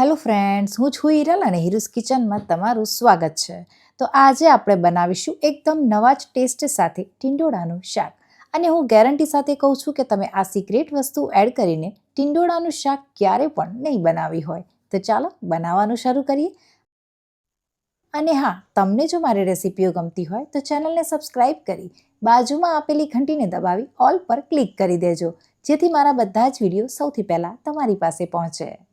Hello friends, હું છું હિરલ અને હિરુસ કિચનમાં તમારું સ્વાગત છે. તો આજે આપણે બનાવીશું એકદમ નવા જ ટેસ્ટ સાથે ટીંડોળાનું શાક. અને હું ગેરંટી સાથે કહું છું કે તમે આ સિક્રેટ વસ્તુ એડ કરીને ટીંડોળાનું શાક ક્યારે પણ નહીં બનાવી હોય. તો ચાલો બનાવવાનું શરૂ કરીએ. અને હા, તમને જો મારી રેસિપીઓ ગમતી હોય તો ચેનલને સબસ્ક્રાઇબ કરી બાજુમાં આપેલી ઘંટીને દબાવી ઓલ પર ક્લિક કરી દેજો. જેથી મારા બધા જ વીડિયો સૌથી પહેલાં તમારી પાસે પહોંચે.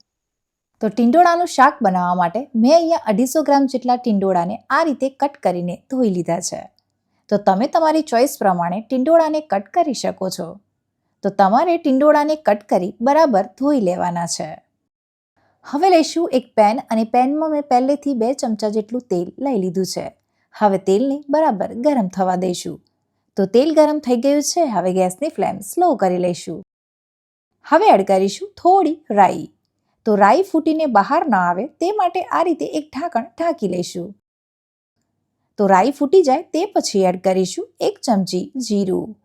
તો ટીંડોળાનું શાક બનાવવા માટે મેં અહીંયા અઢીસો ગ્રામ જેટલા ટિંડોળાને આ રીતે કટ કરીને ધોઈ લીધા છે. તો તમે તમારી ચોઈસ પ્રમાણે ટિંડોળાને કટ કરી શકો છો. તો તમારે ટિંડોળાને કટ કરી બરાબર ધોઈ લેવાના છે. હવે લઈશું એક પેન અને પેનમાં મેં પહેલેથી બે ચમચા જેટલું તેલ લઈ લીધું છે. હવે તેલને બરાબર ગરમ થવા દઈશું. તો તેલ ગરમ થઈ ગયું છે, હવે ગેસની ફ્લેમ સ્લો કરી લઈશું. હવે એડ કરીશું થોડી રાઈ. તો રાઈ ફૂટીને બહાર ન આવે તે માટે આ રીતે એક ઢાંકણ ઢાંકી લઈશું. તો રાઈ ફૂટી જાય તે પછી એડ કરીશું એક ચમચી જીરું.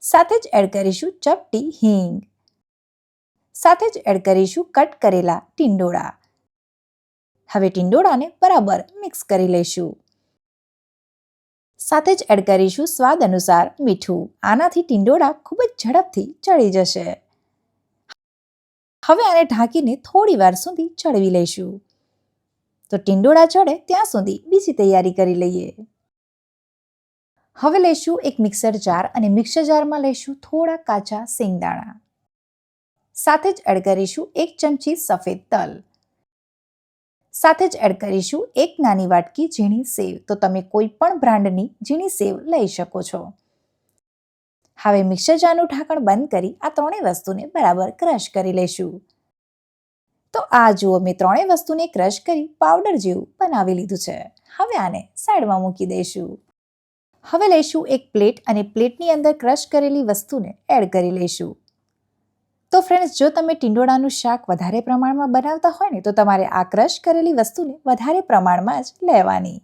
સાથે જ એડ કરીશું ચપટી હિંગ. સાથે જ એડ કરીશું કટ કરેલા ટિંડોળા. હવે ટિંડોળાને બરાબર મિક્સ કરી લઈશું. સાથે જ એડ કરીશું સ્વાદ અનુસાર મીઠું. આનાથી ટિંડોળા ખૂબ જ ઝડપથી ચડી જશે. હવે આને ઢાંકીને થોડી વાર સુધી ચડવી લઈશું. તો ટિંડોળા ચડે ત્યાં સુધી બીજી તૈયારી કરી લઈએ. હવે લઈશું એક મિક્સર જાર અને મિક્સર જારમાં લઈશું થોડા કાચા સિંગદાણા સાથે જ એડ કરીશું એક ચમચી સફેદ તલ. સાથે જ એડ કરીશું એક નાની વાટકી ઝીણી સેવ. તો તમે કોઈ પણ બ્રાન્ડની ઝીણી સેવ લઈ શકો છો. હવે મિક્સર જારનું ઢાંકણ બંધ કરી આ ત્રણેય વસ્તુને બરાબર ક્રશ કરી લઈશું તો આ જુઓ મેં ત્રણેય વસ્તુને ક્રશ કરી પાવડર જેવું બનાવી લીધું છે. હવે આને સાઈડમાં મૂકી દઈશું. હવે લઈશું એક પ્લેટ અને પ્લેટની અંદર ક્રશ કરેલી વસ્તુને એડ કરી લઈશું. તો ફ્રેન્ડ્સ, જો તમે ટીંડોળાનું શાક વધારે પ્રમાણમાં બનાવતા હોય ને, તો તમારે આ ક્રશ કરેલી વસ્તુને વધારે પ્રમાણમાં જ લેવાની.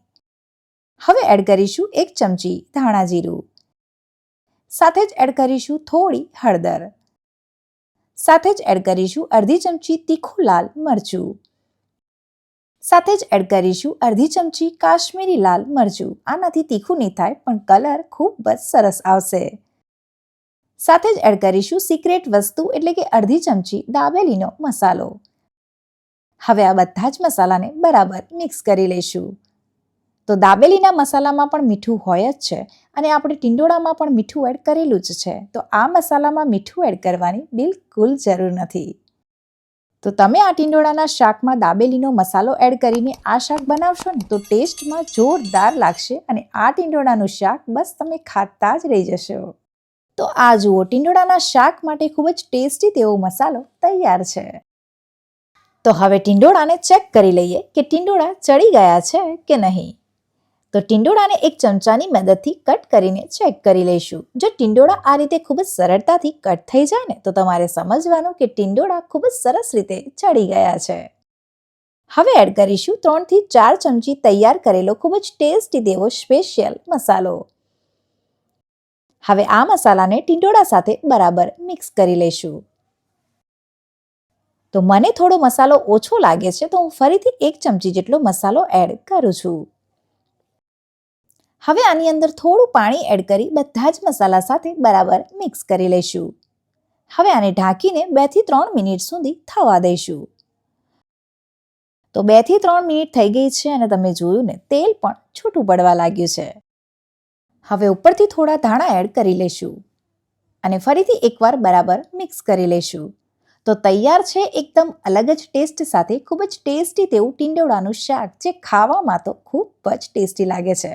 હવે એડ કરીશું એક ચમચી ધાણા જીરું. સાથે જ એડ કરીશું થોડી હળદર. સાથે જ એડ કરીશું અડધી ચમચી તીખું લાલ મરચું. સાથે જ એડ કરીશું અડધી ચમચી કાશ્મીરી લાલ મરચું. આનાથી તીખું નહીં થાય, પણ કલર ખૂબ જ સરસ આવશે. સાથે જ એડ કરીશું સિક્રેટ વસ્તુ એટલે કે અડધી ચમચી દાબેલીનો મસાલો. હવે આ બધા જ મસાલાને બરાબર મિક્સ કરી લઈશું. તો દાબેલીના મસાલામાં પણ મીઠું હોય જ છે અને આપણે ટિંડોળામાં પણ મીઠું એડ કરેલું જ છે. તો આ મસાલામાં મીઠું એડ કરવાની બિલકુલ જરૂર નથી. તો તમે આ ટિંડોળાના શાકમાં દાબેલીનો મસાલો એડ કરીને આ શાક બનાવશો ને તો ટેસ્ટમાં જોરદાર લાગશે અને આ ટિંડોળાનું શાક બસ તમે ખાતા જ રહી જશો. તો આ જુઓ, ટીંડોળાના શાક માટે ખૂબ જ ટેસ્ટી તેવો મસાલો તૈયાર છે. તો હવે ટીંડોળાને ચેક કરી લઈએ કે ટીંડોળા ચડી ગયા છે કે નહીં. તો ટિંડોળાને એક ચમચાની મદદથી કટ કરીને ચેક કરી લઈશું. જો ટિંડોળા આ રીતે ખૂબ જ સરળતાથી કટ થઈ જાય ને, તો તમારે સમજવાનું કે ટિંડોળા ખૂબ જ સરસ રીતે ચડી ગયા છે. હવે એડ કરીશું ત્રણથી ચાર ચમચી તૈયાર કરેલો ખૂબ જ ટેસ્ટી દેવો સ્પેશિયલ મસાલો. હવે આ મસાલાને ટિંડોળા સાથે બરાબર મિક્સ કરી લઈશું. તો મને થોડો મસાલો ઓછો લાગે છે, તો હું ફરીથી એક ચમચી જેટલો મસાલો એડ કરું છું. હવે આની અંદર થોડું પાણી એડ કરી બધા જ મસાલા સાથે બરાબર મિક્સ કરી લઈશું. હવે આને ઢાંકીને બેથી ત્રણ મિનિટ સુધી થવા દઈશું. તો બેથી ત્રણ મિનિટ થઈ ગઈ છે અને તમે જોયું ને, તેલ પણ છૂટું પડવા લાગ્યું છે. હવે ઉપરથી થોડા ધાણા એડ કરી લઈશું અને ફરીથી એકવાર બરાબર મિક્સ કરી લઈશું. તો તૈયાર છે એકદમ અલગ જ ટેસ્ટ સાથે, ખૂબ જ ટેસ્ટી તેવું ટીંડોળાનું શાક, જે ખાવામાં તો ખૂબ જ ટેસ્ટી લાગે છે.